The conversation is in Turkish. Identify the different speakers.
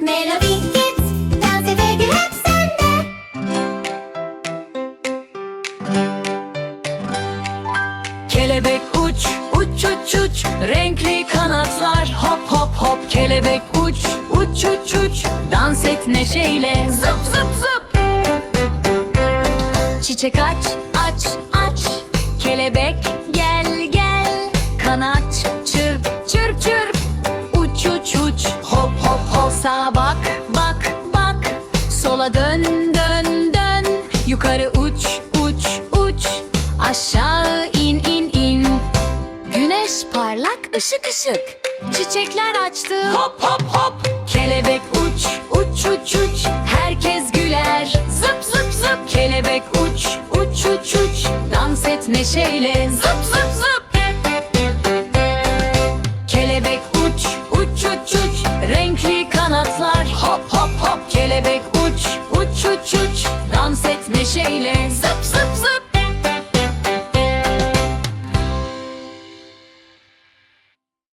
Speaker 1: Melody Kids dans gül hep sende.
Speaker 2: Kelebek uç, uç uç uç. Renkli kanatlar hop hop hop. Kelebek uç, uç uç uç. Dans et neşeyle. Zıp zıp zıp. Çiçek aç, aç, aç. Kelebek gel gel. Kanat Sağa bak, bak, bak. Sola dön, dön, dön. Yukarı uç, uç, uç. Aşağı in, in, in. Güneş parlak, ışık ışık. Çiçekler açtı. Hop hop hop. Kelebek uç, uç uç uç. Herkes güler. Zıp zıp zıp. Kelebek uç, uç uç uç. Dans et neşeyle. Zıp zıp uç uç uç Dans et neşeyle. Zıp zıp